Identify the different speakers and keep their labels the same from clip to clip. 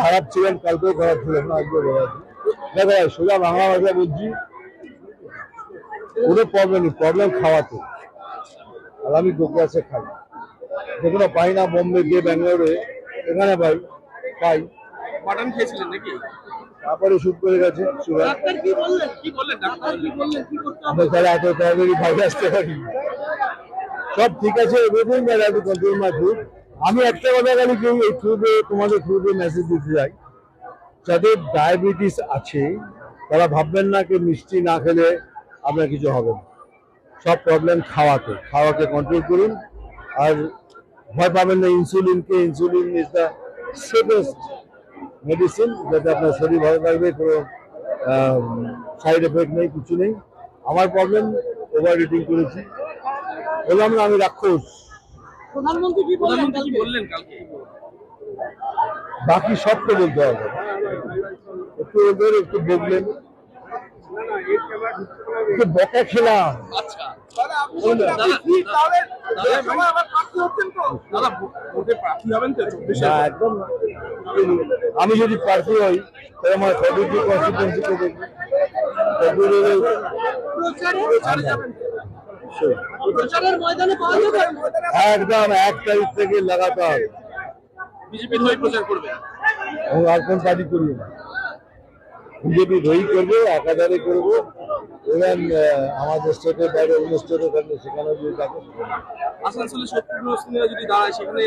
Speaker 1: খারাপ ছিলেন কালকেও খারাপ ছিলেন না আজকে ভালো আছি দেখো ভাই, সোজা বাংলা ভাষা বলছি কোনো প্রবলেম নেই প্রবলেম খাওয়াতে। আর আমি ক্লাসে খাই। যেগুলো পাই না বোম্বে গিয়ে ব্যাঙ্গালোরে এখানে পাই পাই।
Speaker 2: মাটন খেয়েছিলেন নাকি?
Speaker 1: তারপরে শুট করে গেছে আমরা তাহলে এত তাড়াতাড়ি বাইরে আসতে পারি সব ঠিক আছে everything that have to control my food আমি একটা কথা খালি এই থ্রুতে তোমাদের থ্রুতে মেসেজ দিতে চাই। যাদের ডায়াবেটিস আছে, তারা ভাববেন না কি মিষ্টি না খেলে আপনার কিছু হবে না। সব প্রবলেম খাওয়াতে, খাওয়াকে কন্ট্রোল করুন। আর ভয় পাবেন না ইনসুলিনকে insulin is the safest medicine যাতে আপনার শরীর ভালো থাকবে, কোনো সাইড এফেক্ট নেই, কিছু নেই। আমার প্রবলেম ওভার ইটিং করেছি। বললাম না, আমি রাক্ষস।
Speaker 2: প্রধানমন্ত্রী কি বললেন কালকে?
Speaker 1: বাকি সব তো বলতে হবে। একটু ওদের একটু বললেন। বকা
Speaker 2: আচ্ছা।
Speaker 1: আমি যদি প্রার্থী হই তাহলে আমার ফেব্রুয়ারি কনস্টিটুয়েন্সি কে একদম এক তারিখ থেকে লাগাতার।
Speaker 2: বিজেপির হয়ে প্রচার করবে?
Speaker 1: আর কোন পার্টি করি না। বিজেপি ধরি করব একাধারে করব। এবং আমাদের স্টেটের বাইরে অন্য স্টেটে থাকলে সেখানে যদি থাকে
Speaker 2: আসানসোলে শত্রুঘ্ন যদি দাঁড়ায় সেখানে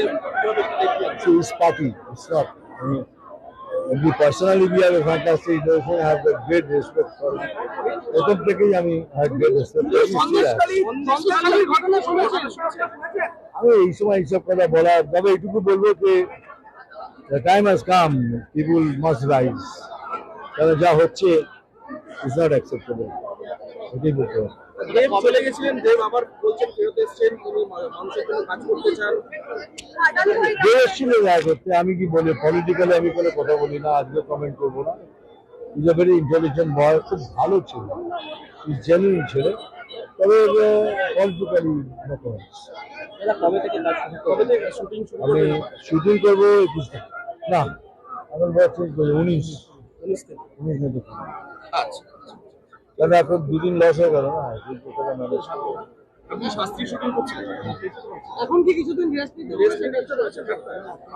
Speaker 1: এমনি personally be are fantastic industry have the great respect for প্রথম থেকেই আমি
Speaker 2: হ্যাভ গ্রেট রেসপেক্ট
Speaker 1: আমি এই সময় হিসাব কথা বলার তবে এটুকু বলব যে the time has come people must rise তাহলে যা হচ্ছে ইজ নট অ্যাকসেপ্টেবল সেটাই বলতে
Speaker 2: দেব চলে গেছিলেন দেব আবার বলছেন ফেরত এসছেন তিনি মানুষের জন্য কাজ করতে চান?
Speaker 1: দেখা করতে আমি কি বলি পলিটিক্যালি আমি কোনো কথা বলি না আজকে কমেন্ট করব না। Is a very intelligent boy খুব ভালো ছিল জেনুইন ছেলে। তবে পলিটিক্যালি আমি শুটিং করব একুশ না আমার বয়স উনিশ।
Speaker 2: উনিশ
Speaker 1: উনিশ
Speaker 2: আচ্ছা।
Speaker 1: কারণ এখন দুদিন লস হয়ে গেল না?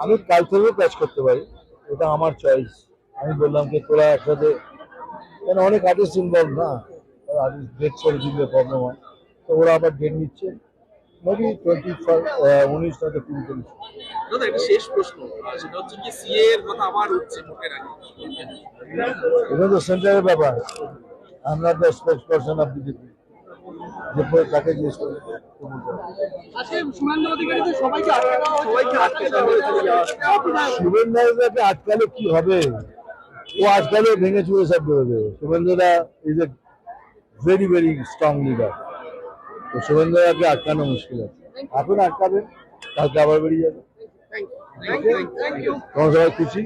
Speaker 1: আমি কাল থেকেও কাজ করতে পারি। এটা আমার চয়েস আমি বললাম কি তোরা একসাথে কেন অনেক আর্টিস্ট ইনভলভ না? আর্টিস্ট ডেট ছেড়ে দিলে প্রবলেম হয়। তো ওরা আবার ডেট নিচ্ছে। মেবি টোয়েন্টি ফাইভ উনিশ নয়তো কুড়ি চল্লিশ।
Speaker 2: দাদা শেষ প্রশ্ন। সেটা হচ্ছে কি সিএ এর কথা আবার উঠছে ভোটের আগে।
Speaker 1: এটা তো সেন্টারের ব্যাপার। আমরা the spokesperson of BJP যে তাকে জিজ্ঞেস করি তো বলতে হবে।
Speaker 2: আজকে শুভেন্দু অধিকারীদের সবাইকে আটকে দেওয়া সবাইকে আটকে দেওয়া হয়েছে।
Speaker 1: শুভেন্দুদাকে আটকালে কি হবে? ও আটকালে ভেঙে চুড়ে সব বেরোবে। শুভেন্দুদা is a very very strong leader তো শুভেন্দুদাকে আটকানো মুশকিল আছে। এখন আটকাবে কালকে আবার বেরিয়ে যাবে। তোমার সবাই খুশি?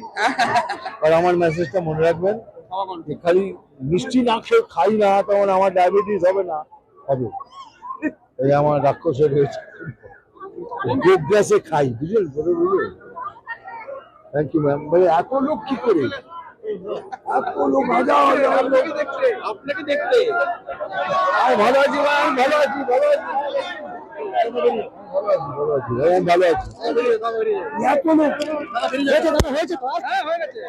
Speaker 1: আর আমার মেসেজটা মনে রাখবেন খালি মিষ্টি না খেয়ে খাই না তখন আমার ডায়াবেটিস হবে না হবে। এই আমার রাক্ষসের হয়েছে গোপ গ্যাসে খাই বুঝলেন? বলে বুঝলেন থ্যাংক ইউ ম্যাম বলে এত লোক কি করে? এত লোক হাজার হাজার লোক।
Speaker 2: আপনাকে দেখতে।
Speaker 1: আমি ভালো আছি ভালো আছি ভালো আছি। ভালো আছে এত লোক হয়েছে দাদা হয়েছে
Speaker 2: তো হয়ে গেছে।